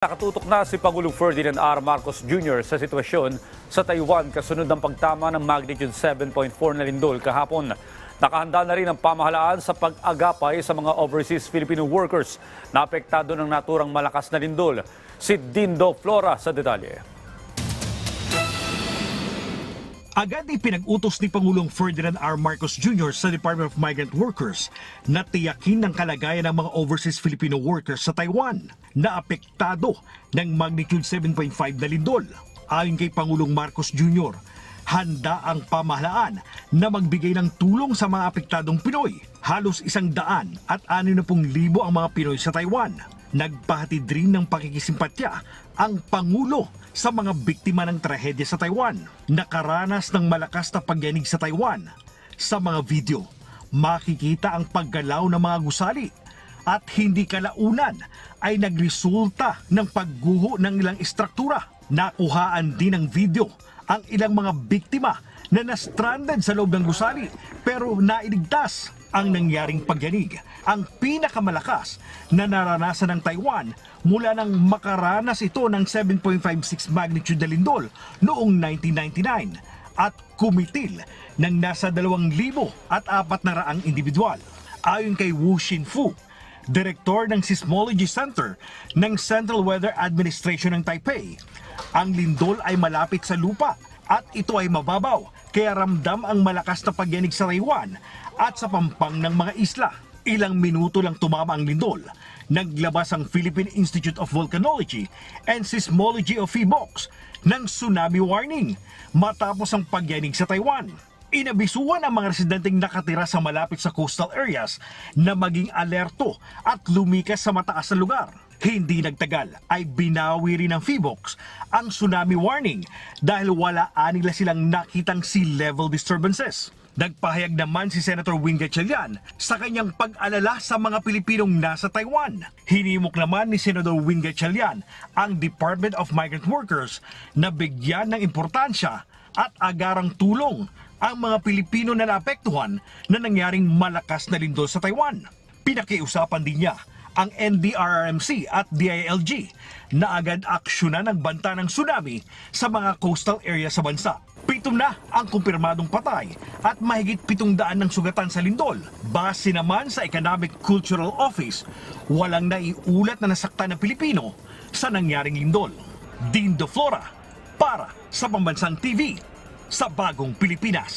Nakatutok na si Pangulong Ferdinand R. Marcos Jr. sa sitwasyon sa Taiwan kasunod ng pagtama ng magnitude 7.4 na lindol kahapon. Nakahanda na rin ang pamahalaan sa pag-agapay sa mga overseas Filipino workers na apektado ng naturang malakas na lindol. Si Dindo Flora sa detalye. Agad ipinag-utos ni Pangulong Ferdinand R. Marcos Jr. sa Department of Migrant Workers na tiyakin ang kalagayan ng mga overseas Filipino workers sa Taiwan na apektado ng magnitude 7.5 na lindol. Ayon kay Pangulong Marcos Jr., handa ang pamahalaan na magbigay ng tulong sa mga apektadong Pinoy. Halos isang daan at anim na pung libo ang mga Pinoy sa Taiwan. Nagpahatid rin ng pakikisimpatya ang Pangulo sa mga biktima ng trahedya sa Taiwan. Nakaranas ng malakas na pagyanig sa Taiwan. Sa mga video, makikita ang paggalaw ng mga gusali at hindi kalaunan ay nagresulta ng pagguho ng ilang istruktura. Nakuhaan din ng video ang ilang mga biktima na na-stranded sa loob ng gusali pero nailigtas ang nangyaring pagyanig. Ang pinakamalakas na naranasan ng Taiwan mula nang makaranas ito ng 7.56 magnitude na lindol noong 1999 at kumitil ng nasa 2,000 at apat na raang individual. Ayon kay Wu Xinfu, Direktor ng Seismology Center ng Central Weather Administration ng Taipei, ang lindol ay malapit sa lupa at ito ay mababaw kaya ramdam ang malakas na pagyanig sa Taiwan at sa pampang ng mga isla. Ilang minuto lang tumama ang lindol. Naglabas ang Philippine Institute of Volcanology and Seismology of PHIVOLCS ng tsunami warning matapos ang pagyanig sa Taiwan. Inabisuan ang mga residenteng nakatira sa malapit sa coastal areas na maging alerto at lumikas sa mataas na lugar. Hindi nagtagal ay binawi rin ng PHIVOLCS ang tsunami warning dahil wala nila silang nakitang sea level disturbances. Nagpahayag naman si Senator Wing Gatchalian sa kanyang pag-alala sa mga Pilipinong nasa Taiwan. Hinimok naman ni Senator Wing Gatchalian ang Department of Migrant Workers na bigyan ng importansya at agarang tulong ang mga Pilipino na naapektuhan na nangyaring malakas na lindol sa Taiwan. Pinakiusapan din niya ang NDRRMC at DILG na agad aksyonan ng banta ng tsunami sa mga coastal area sa bansa. Pito na ang kumpirmadong patay at mahigit pitong daan ng sugatan sa lindol. Base naman sa Economic Cultural Office, walang naiulat na nasaktan na Pilipino sa nangyaring lindol. Dean De Flora para sa Pambansang TV sa Bagong Pilipinas.